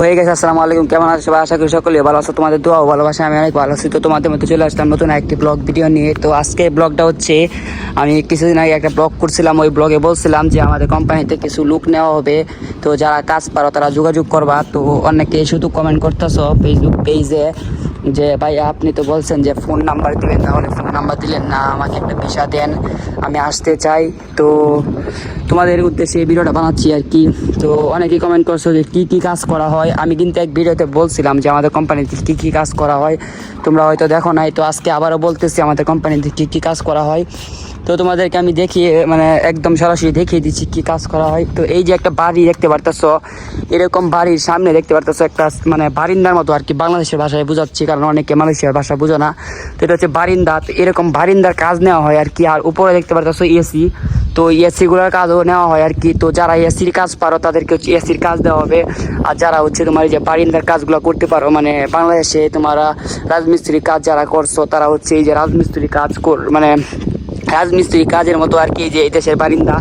হয়ে গেছে, আসসালামু আলাইকুম। কেমন আছো সবাই? আশা করি সকলে ভালো আছো। তোমাদের দোয়া ভালোবাসা। আমি অনেক ভালো আছি। তো তোমাদের মধ্যে চলে আসলাম নতুন একটি ব্লগ ভিডিও নিয়ে। তো আজকে ব্লগটা হচ্ছে, আমি কিছুদিন আগে একটা ব্লগ করছিলাম। ওই ব্লগে বলছিলাম যে, আমাদের কোম্পানিতে কিছু লুক নেওয়া হবে। তো যারা কাজ পারো, তারা যোগাযোগ করবা। তো অনেকে শুধু কমেন্ট করতেছো ফেসবুক পেজে যে, ভাই, আপনি তো বলছেন যে ফোন নাম্বার দিবেন। তাহলে ফোন নাম্বার দিলেন না। আমাকে একটা ভিসা দেন। আমি আসতে চাই। তো তোমাদের উদ্দেশ্যে এই ভিডিওটা বানাচ্ছি আর কি। তো অনেকেই কমেন্ট করছ যে কী কী কাজ করা হয়। আমি কিন্তু এক ভিডিওতে বলছিলাম যে আমাদের কোম্পানিতে কী কী কাজ করা হয়। তোমরা হয়তো দেখো নাই, তো আজকে আবারও বলতেছি আমাদের কোম্পানিতে কী কী কাজ করা হয়। তো তোমাদেরকে আমি দেখিয়ে মানে একদম সরাসরি দেখিয়ে দিচ্ছি কী কাজ করা হয়। তো এই যে একটা বাড়ি দেখতে পারতেছো, এরকম বাড়ির সামনে দেখতে পারতেছো একটা মানে বারিন্দার মতো আর কি। বাংলাদেশের ভাষায় বোঝাচ্ছি, কারণ অনেকে মালয়েশিয়ার ভাষা বুঝো না। তো এটা হচ্ছে বারিন্দা। এরকম বারিন্দার কাজ নেওয়া হয় আর কি। আর উপরে দেখতে পারতেছো এসি। তো এসিগুলোর কাজও নেওয়া হয় আর কি। তো যারা এসির কাজ পারো, তাদেরকে হচ্ছে এসির কাজ দেওয়া হবে। আর যারা হচ্ছে তোমার যে বারিন্দার কাজগুলো করতে পারো মানে বাংলাদেশে তোমরা রাজমিস্ত্রি কাজ যারা করছ, তারা হচ্ছে এই যে রাজমিস্ত্রি কাজ কর মানে রাজমিস্ত্রি কাজের মতো আর কি যে এই দেশের বারিন্দা।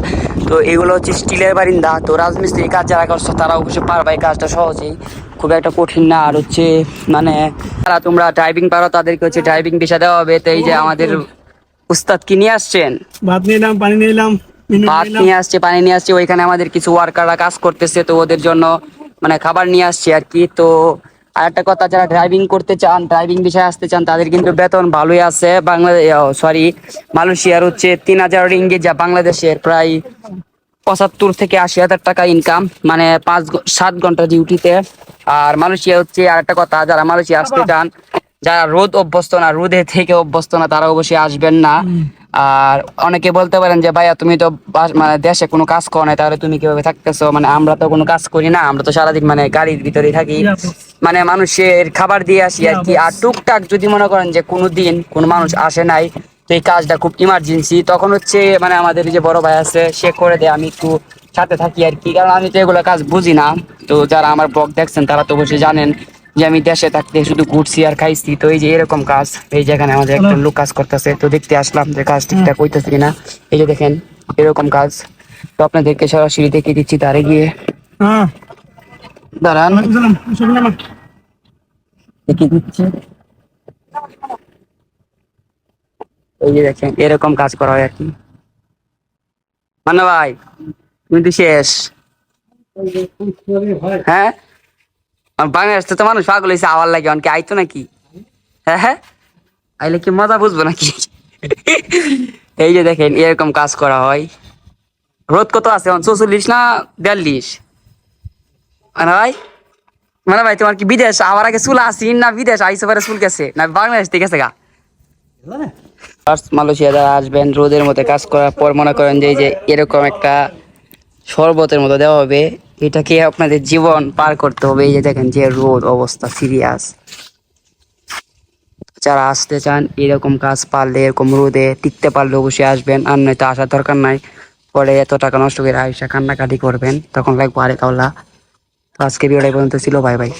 তো এগুলো হচ্ছে স্টিলের বারিন্দা। তো রাজমিস্ত্রি কাজ যারা করছ, তারা অবশ্যই পারবে কাজটা সহজেই। খুব একটা কঠিন না। আর হচ্ছে মানে যারা তোমরা ড্রাইভিং পারো, তাদেরকে হচ্ছে ড্রাইভিং পেশা দেওয়া হবে। তো এই যে আমাদের উস্তাদ কি নিয়ে আসছেন? ভাত নিলাম পানি নিলাম মিনু ভাত নিয়ে আসছে পানি নিয়ে আসছে ওইখানে আমাদের কিছু ওয়ার্কাররা কাজ করতেছে তো ওদের জন্য মানে খাবার নিয়ে আসছে আর কি। তো আর একটা কথা যারা ড্রাইভিং করতে চান ড্রাইভিং বিষয়ে আসতে চান তাদের কিন্তু বেতন ভালোই আছে। বাংলাদেশ সরি মালয়েশিয়ার হচ্ছে তিন হাজার রিঙ্গি যা বাংলাদেশের প্রায় পঁচাত্তর থেকে আশি হাজার টাকা ইনকাম মানে পাঁচ সাত ঘণ্টা ডিউটিতে আর মালয়েশিয়া হচ্ছে আর একটা কথা যারা মালয়েশিয়া আসতে চান যারা রোদ অভ্যস্ত না রোদে থেকে অভ্যস্ত না তারা অবশ্যই আসবেন না। আর অনেকে বলতে পারেন যে ভাইয়া তুমি তো মানে দেশে কোনো কাজ করো না তাহলে তুমি কীভাবে থাকতেছো? মানে আমরা তো কোনো কাজ করি না আমরা তো সারাদিন মানে গাড়ির ভিতরেই থাকি। মানে মানুষের খাবার দিয়ে আসি আর কি। আর টুকটাক যদি মনে করেন যে কোনো দিন কোনো মানুষ আসে নাই তো এই কাজটা খুব ইমার্জেন্সি তখন হচ্ছে মানে আমাদের যে বড় ভাই আছে সে করে দেয় আমি একটু সাথে থাকি আর কি। কারণ আমি তো এগুলো কাজ বুঝি না। তো যারা আমার ব্লগ দেখছেন তারা তো অবশ্যই জানেন। যে আমি দেশে থাকতে শুধু ঘুরছি আর খাইছি তো এই যে এরকম কাজ এই যেখানে আমাদের একটা লোক কাজ করতেছে তো দেখতে আসলাম যে কাজ ঠিকঠাক হইতেছে কিনা। এই যে দেখেন এরকম কাজ। তো আপনাদেরকে সরাসরি দেখিয়ে দিচ্ছি তারে গিয়ে। হ্যাঁ। দাঁড়ান। দেখিয়ে দিচ্ছি। এই যে দেখেন এরকম কাজ করা হয় আর কি। মানে ভাই তুমি তো শেষ। হ্যাঁ? বাংলাদেশ তো মানুষ পাগল হয়েছে আওয়ার লাগে অনেকে আইতো নাকি? হ্যাঁ হ্যাঁ? আইলে কি মজা বুঝব নাকি? এই যে দেখেন এরকম কাজ করা হয়। রোদ কত আছে? চৌচল্লিশ না বিয়াল্লিশ? মানে ভাই মানে ভাই তোমার কি বিদেশ? আবার আগে চুল আসিন না বিদেশ? আইসে পরে চুল গেছে? না বাংলাদেশ থেকে গেছে গা। ফার্স্ট মালয়েশিয়া যারা আসবেন রোদের মধ্যে কাজ করার পর মনে করেন যে এই যে এরকম একটা শরবতের মতো দেওয়া হবে। এটাকে আপনাদের জীবন পার করতে হবে। এই যে দেখেন যে রোদ অবস্থা, সিরিয়াস। যারা আসতে চান, এরকম কাজ পারলে, এরকম রোদে টিকতে পারলে অবশ্যই আসবেন। আর নয়তো আসার দরকার নাই। পরে এত টাকা নষ্ট করে আয়সা কান্নাকাটি করবেন। তখন লাগবো আরে তো আজকে ভিডিওটা পর্যন্ত ছিল। ভাই বাই।